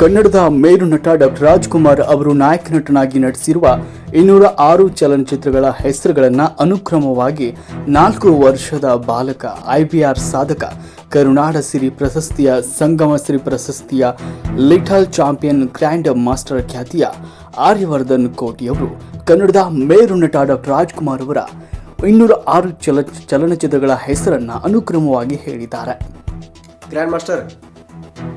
ಕನ್ನಡದ ಮೇರು ನಟ ಡಾಕ್ಟರ್ ರಾಜ್ಕುಮಾರ್ ಅವರು ನಾಯಕ ನಟನಾಗಿ ನಟಿಸಿರುವ ಇನ್ನೂರ ಆರು ಚಲನಚಿತ್ರಗಳ ಹೆಸರುಗಳನ್ನು ಅನುಕ್ರಮವಾಗಿ ನಾಲ್ಕು ವರ್ಷದ ಬಾಲಕ ಐಬಿಆರ್ ಸಾಧಕ, ಕರುನಾಡ ಸಿರಿ ಪ್ರಶಸ್ತಿಯ, ಸಂಗಮ ಸಿರಿ ಪ್ರಶಸ್ತಿಯ, ಲಿಟಲ್ ಚಾಂಪಿಯನ್ ಗ್ರ್ಯಾಂಡ್ ಮಾಸ್ಟರ್ ಖ್ಯಾತಿಯ ಆರ್ಯವರ್ಧನ್ ಕೋಟಿಯವರು, ಕನ್ನಡದ ಮೇರು ನಟ ಡಾಕ್ಟರ್ ರಾಜ್ಕುಮಾರ್ ಅವರ ಇನ್ನೂರ ಆರು ಚಲ, ಚಲನಚಿತ್ರಗಳ ಹೆಸರನ್ನು ಅನುಕ್ರಮವಾಗಿ ಹೇಳಿದ್ದಾರೆ. ಗ್ರ್ಯಾಂಡ್ ಮಾಸ್ಟರ್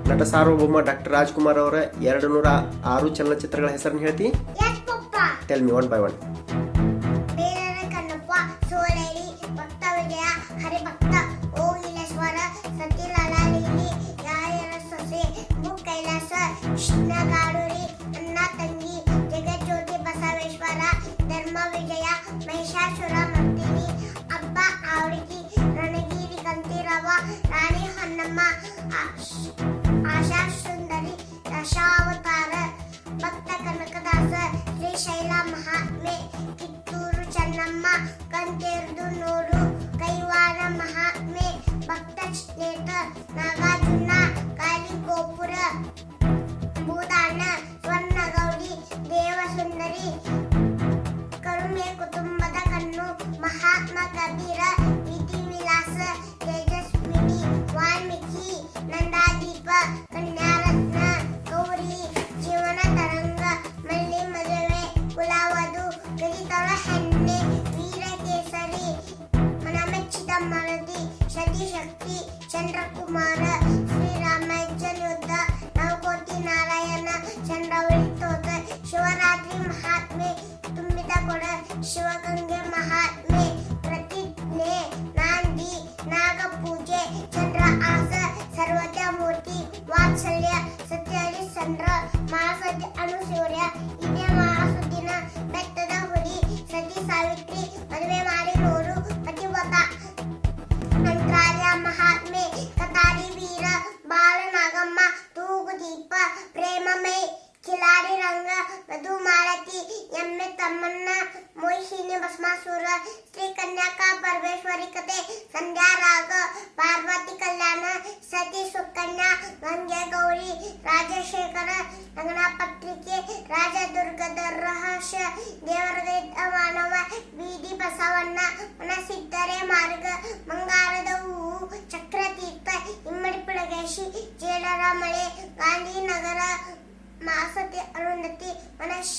ನಟ ಸಾರ್ವಭೌಮ ಡಾಕ್ಟರ್ ರಾಜ್ಕುಮಾರ್ ಅವರ ಎರಡು ನೂರ ಆರು ಚಲನಚಿತ್ರಗಳ ಹೆಸರನ್ನು ಹೇಳ್ತಿ? Tell me one by one Bedara Kannappa Kittur Kanteredu Nodu. Kaivara Mahatme ಭಕ್ತ ಸ್ನೇತ ನಾಗಾರ್ಜುನ ಕಾಳಿ ಗೋಪುರ ಭೂದಾನ ಸ್ವರ್ಣಗೌಡಿ ದೇವಸುಂದರಿ Chandra Kumara ರಂಗ ಮಧು ಎಮ್ಮೆ ತಮ್ಮನ್ನ ಮೋಹಿನಿ ಭಸ್ಮಾಸುರ ಶ್ರೀ ಕನ್ಯಾಕ ಪರಮೇಶ್ವರಿ ಕತೆ, ಸಂಧ್ಯಾ ರಾಗ ಪಾರ್ವತಿ ಕಲ್ಯಾಣ, ಸತಿ ಸುಕನ್ಯಾ ಗಂಗೆ ಗೌರಿ, ರಾಜಶೇಖರ, ರಂಗನ ಪತ್ರಿಕೆ ರಾಜದುರ್ಗದ ರಹಸ್ಯ, ದೇವರಗೈದ ಮಾನವ, ಬೀದಿ ಬಸವಣ್ಣ ಮನಸ್ಸಿದ್ದರೆ ಮಾರ್ಗ, ಮಂಗಾರದ ಹೂವು ಚಕ್ರತೀರ್ಥ, ಇಮ್ಮಡಿ ಪಿಳಗೇಶಿ, ಜೇಡರ ಮಳೆ, ಗಾಂಧಿನಗರ ಮಾಸತಿ ಅರುಂಧತಿ, ಮನಶ್,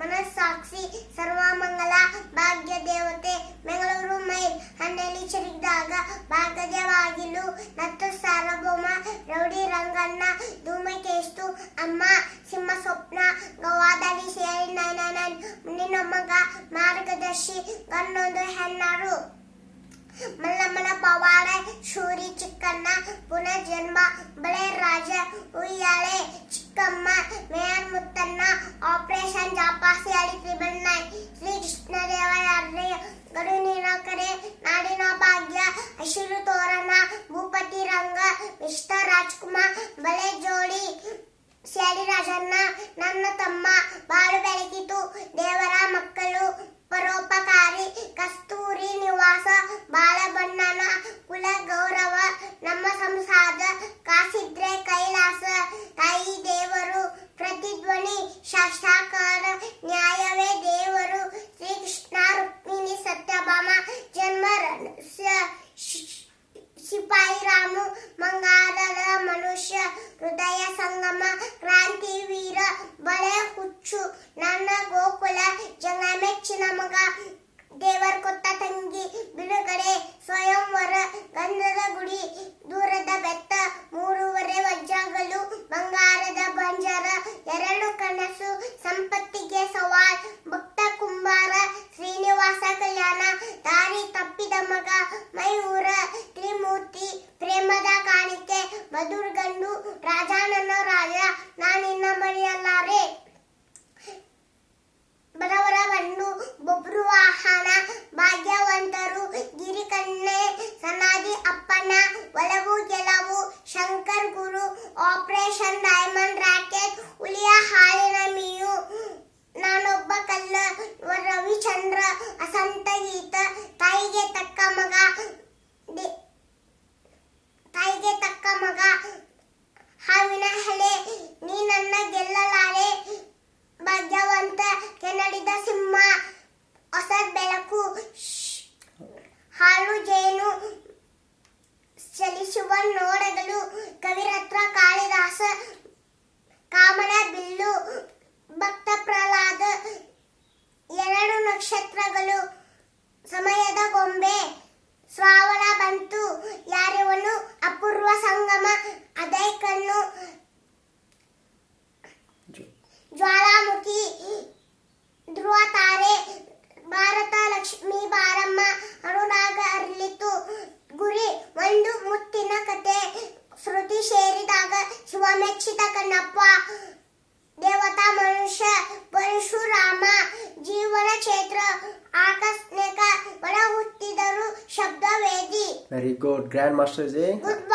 ಮನಸ್ಸಾಕ್ಷಿ, ಸರ್ವಮಂಗಲ ಭಾಗ್ಯ ದೇವತೆ ಬೆಂಗಳೂರು ಮೈಲ್ ಹನ್ನೆಲಿ ಚರಿದಾಗ ಭಾಗ್ಯವಾಗಿಲು ನತ್ತು ಸಾರ್ವಭೌಮ, ರೌಡಿ ರಂಗಣ್ಣ ಧೂಮಕೇಸ್ತು ಅಮ್ಮ ಸಿಂಹ ಸ್ವಪ್ನ ಗವಾದಲ್ಲಿ ಸೇರಿ ನೈನ್ ನೈನ್ ಮುಂದಿನ ಮಗ ಮಾರ್ಗದರ್ಶಿ ಗನ್ನೊಂದು ಹೆಣ್ಣರು. ಮಲ್ಲಮ್ಮನ ಪವಾಡ, ಶೂರಿ ಚಿಕ್ಕಣ್ಣ, ಪುನರ್ಜನ್ಮ, ಬಳೆ ರಾಜ ಉಯ್ಯಾಳೆ ಚಿಕ್ಕಮ್ಮ ಮೇಯರ್ ಮುತ್ತಣ್ಣ ಆಪರೇಷನ್ ಜಾಪಾಸಿ ಅಡಿ ತ್ರಿಬಲ್ ನೈನ್ ಶ್ರೀ ಕೃಷ್ಣದೇವರಾಯ ಗರು ನೀಲಕರೆ, ನಾಡಿನ ಭಾಗ್ಯ, ಹಸಿರು ತೋರಣ, ಭೂಪತಿ ರಂಗ, ಮಿಸ್ಟರ್ ರಾಜ್ಕುಮಾರ್ ಬಲೆ ಜೋಡಿ ಸ್ಯಾಡಿ ರಾಜಣ್ಣ, ನನ್ನ ತಮ್ಮ, ಬಾಳು ಬೆಳಗಿತು ದೇವರ ಮಕ್ಕಳು, ಪರೋಪಕಾರಿ, ಕಸ್ತೂರಿ ನಿವಾಸ ನನ್ನ ಗೋಕುಲ ಜನ ಮೆಚ್ಚಿನ ಮಗ, ದೇವರ ಕೊತ್ತ ತಂಗಿ, ಬಿಡುಗಡೆ ಸ್ವಯಂವರ ಗಂಧದ ಗುಡಿ, ದೂರದ ಬೆತ್ತ ಮೂರುವರೆ ವಜ್ರಗಳು ಬಂಗಾರದ ಬಂಜರ, ಎರಡು ಕನಸು ಸಂಪತ್ತಿಗೆ ಸವಾಲ್ ಶಿವನ್ ನೋಡಲು ಕವಿರತ್ನ, ಕಾಳಿದಾಸ, ಕಾಮನ, ಬಿಲ್ಲು ಭಕ್ತ ಪ್ರಹ್ಲಾದ ಎರಡು ನಕ್ಷತ್ರಗಳು. ಸಮಯದ ಗೊಂಬೆ. ಶ್ರಾವಣ ಬಂತು. ಯಾರಿವನು ಅಪೂರ್ವ ಸಂಗಮ. ಅದೇ ಕಣ್ಣು. ಜ್ವಾಲಾಮುಖಿ. ಧ್ರುವ ತಾರೆ. ಭಾರತ ಲಕ್ಷ್ಮಿ ಬಾರಮ್ಮ ಅರುಣಾಗ ಅರಳಿತು. ಗುರಿ ಒಂದು ಮುತ್ತಿನ ಕತೆ. ಶ್ರುತಿ ಸೇರಿದಾಗ ಶಿವಮೆಚ್ಚಿದ ಕಣ್ಣಪ್ಪ ದೇವತಾ ಮನುಷ್ಯ ಪರಶುರಾಮ ಜೀವನ ಕ್ಷೇತ್ರ ಆಕಸ್ಮಿಕ ಒಳ ಹುಟ್ಟಿದರು Shabdavedhi. Very good grand master ji good